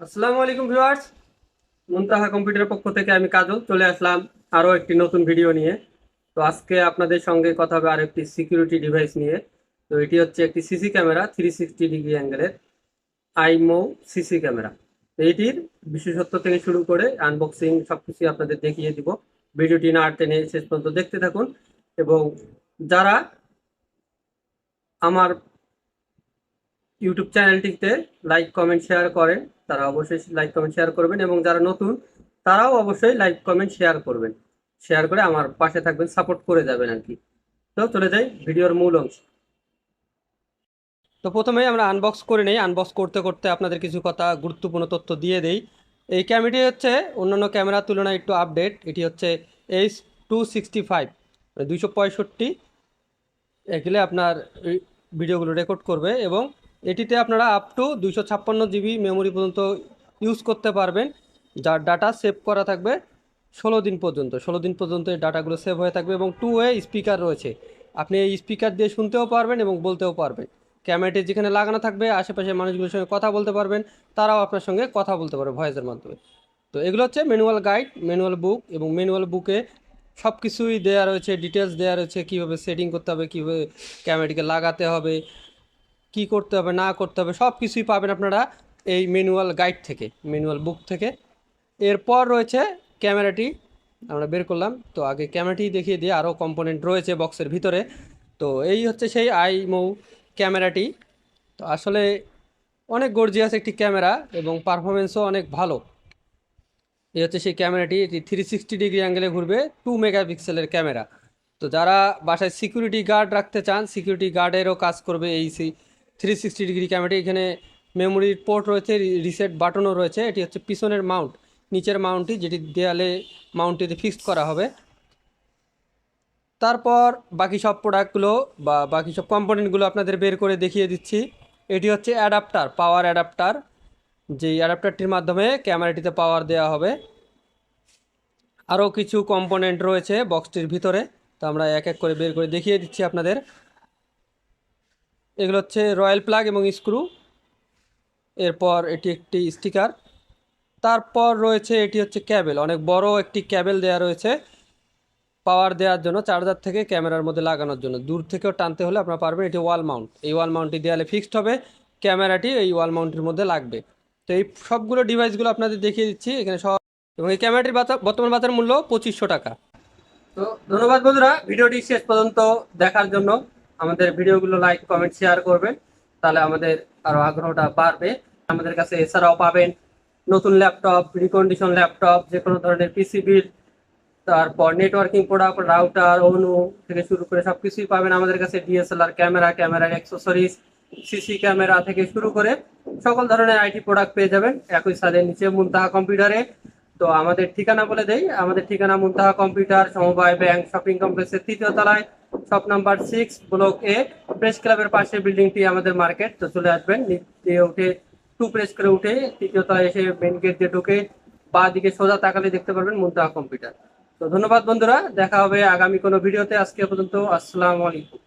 আসসালামু আলাইকুম ভিউয়ার্স। মুনতাহা কম্পিউটারের পক্ষ থেকে আমি কাজল, চলে আসলাম আরও একটি নতুন ভিডিও নিয়ে। তো আজকে আপনাদের সঙ্গে কথা হবে আর একটি সিকিউরিটি ডিভাইস নিয়ে। তো এটি হচ্ছে একটি CC camera three sixty degree অ্যাঙ্গেলের IMO CC camera. তো এটির বিশেষত্ব থেকে শুরু করে আনবক্সিং সব কিছুই আপনাদের দেখিয়ে দিব। ভিডিওটি না টেনে শেষ পর্যন্ত দেখতে থাকুন। এবং যারা আমার ইউটিউব চ্যানেলটিতে লাইক কমেন্ট শেয়ার করেন। তারা অবশ্যই লাইক কমেন্ট শেয়ার করবেন এবং যারা নতুন, তারাও অবশ্যই লাইক কমেন্ট শেয়ার করবেন। শেয়ার করে আমার পাশে থাকবেন সাপোর্ট করে যাবেন আর কি। তো চলে যাই ভিডিওর মূল অংশ। তো প্রথমে আমরা আনবক্স করে নেই। আনবক্স করতে করতে আপনাদের কিছু কথা, গুরুত্বপূর্ণ তথ্য দিয়ে দেই। এই ক্যামেরাটি হচ্ছে অন্যান্য ক্যামেরার তুলনায় একটু আপডেট এটি হচ্ছে এইচ টু সিক্সটি ফাইভ দুইশো পঁয়ষট্টি। এগুলো আপনার ভিডিওগুলো রেকর্ড করবে এবং এটিতে আপনারা আপ টু দুইশো ছাপ্পান্ন জিবি মেমোরি পর্যন্ত ইউজ করতে পারবেন। যার ডাটা সেভ করা থাকবে ষোলো দিন পর্যন্ত। ষোলো দিন পর্যন্ত এই ডাটাগুলো সেভ হয়ে থাকবে এবং টু ওয়ে স্পিকার রয়েছে। আপনি এই স্পিকার দিয়ে শুনতেও পারবেন এবং বলতেও পারবেন। ক্যামেরাটি যেখানে লাগানো থাকবে আশেপাশে মানুষগুলোর সঙ্গে কথা বলতে পারবেন, তারাও আপনার সঙ্গে কথা বলতে পারবে ভয়েসের মাধ্যমে। তো এগুলো হচ্ছে ম্যানুয়াল গাইড ম্যানুয়াল বুক এবং ম্যানুয়াল বুকে সব কিছুই দেওয়া রয়েছে ডিটেলস দেওয়া রয়েছে, কীভাবে সেটিং করতে হবে, কীভাবে ক্যামেরাটিকে লাগাতে হবে। কি করতে হবে, না করতে হবে সব কিছুই পাবেন আপনারা এই ম্যানুয়াল গাইড থেকে ম্যানুয়াল বুক থেকে। এরপর রয়েছে ক্যামেরাটি আমরা বের করলাম। তো আগে ক্যামেরাটি দেখিয়ে দিয়ে আরও কম্পোনেন্ট রয়েছে বক্সের ভিতরে। তো এই হচ্ছে সেই আই মৌ ক্যামেরাটি তো আসলে অনেক গর্জিয়াস একটি ক্যামেরা এবং পারফরমেন্সও অনেক ভালো। এই হচ্ছে সেই ক্যামেরাটি এটি থ্রি সিক্সটি ডিগ্রি অ্যাঙ্গেলে ঘুরবে টু মেগাপিক্সেলের ক্যামেরা তো যারা বাসায় সিকিউরিটি গার্ড রাখতে চান সিকিউরিটি গার্ডেরও কাজ করবে এই থ্রি সিক্সটি ডিগ্রি ক্যামেরাটি এখানে মেমোরির পোর্ট রয়েছে রিসেট বাটনও রয়েছে। এটি হচ্ছে পিছনের মাউন্ট নিচের মাউন্টটি যেটি দেয়ালে মাউন্টটিতে ফিক্সড করা হবে। তারপর বাকি সব প্রোডাক্টগুলো বা বাকি সব কম্পোনেন্টগুলো আপনাদের বের করে দেখিয়ে দিচ্ছি। এটি হচ্ছে অ্যাডাপ্টার পাওয়ার অ্যাডাপ্টার যেই অ্যাডাপ্টারটির মাধ্যমে ক্যামেরাটিতে পাওয়ার দেওয়া হবে। আরও কিছু কম্পোনেন্ট রয়েছে বক্সটির ভিতরে। তো আমরা এক এক করে বের করে দেখিয়ে দিচ্ছি আপনাদের। এগুলো হচ্ছে রয়্যাল প্লাগ এবং স্ক্রু। এরপর এটি একটি স্টিকার। তারপর রয়েছে এটি হচ্ছে ক্যাবেল। অনেক বড় একটি ক্যাবেল দেওয়া রয়েছে। পাওয়ার দেওয়ার জন্য, চার্জার থেকে ক্যামেরার মধ্যে লাগানোর জন্য। দূর থেকেও টানতে হলে আপনারা পারবেন এটি ওয়াল মাউন্ট। এই ওয়াল মাউন্টটি দেওয়ালে ফিক্সড হবে, ক্যামেরাটি এই ওয়াল মাউন্টের মধ্যে লাগবে। তো এই সবগুলো ডিভাইসগুলো আপনাদের দেখিয়ে দিচ্ছি। এখানে সব এবং এই ক্যামেরাটির বর্তমান বাজার মূল্য পঁচিশশো টাকা। তো ধন্যবাদ বন্ধুরা, ভিডিওটি শেষ পর্যন্ত দেখার জন্য। আমাদের ভিডিওগুলো লাইক কমেন্ট শেয়ার করবেন। তাহলে আমাদের আরও আগ্রহটা বাড়বে। আমাদের কাছে এছাড়াও পাবেন নতুন ল্যাপটপ রিকন্ডিশন ল্যাপটপ যে কোনো ধরনের পিসিবির তারপর নেটওয়ার্কিং প্রোডাক্ট রাউটার অনু থেকে শুরু করে সবকিছুই পাবেন আমাদের কাছে। ডিএসএলআর ক্যামেরা ক্যামেরার অ্যাক্সেসরিজ সিসি ক্যামেরা থেকে শুরু করে সকল ধরনের আইটি প্রোডাক্ট পেয়ে যাবেন। একই সাথে নিচে মুনতাহা কম্পিউটারে তো আমাদের ঠিকানা বলে দেই। আমাদের ঠিকানা মুনতাহা কম্পিউটার সমবায় ব্যাংক শপিং কমপ্লেক্সের তৃতীয় তলায়। Shop number six block A press ক্লাবের পাশে বিল্ডিংটি আমাদের মার্কেট তো চলে আসবেন উঠে টু প্রেস করে উঠে তৃতীয় তলায় এসে মেন গেট দিয়ে ঢুকে, বা দিকে সোজা তাকালে দেখতে পারবেন মুন্তাহা কম্পিউটার তো ধন্যবাদ বন্ধুরা, দেখা হবে আগামী কোনো ভিডিওতে আজকে পর্যন্ত, আসসালামু আলাইকুম।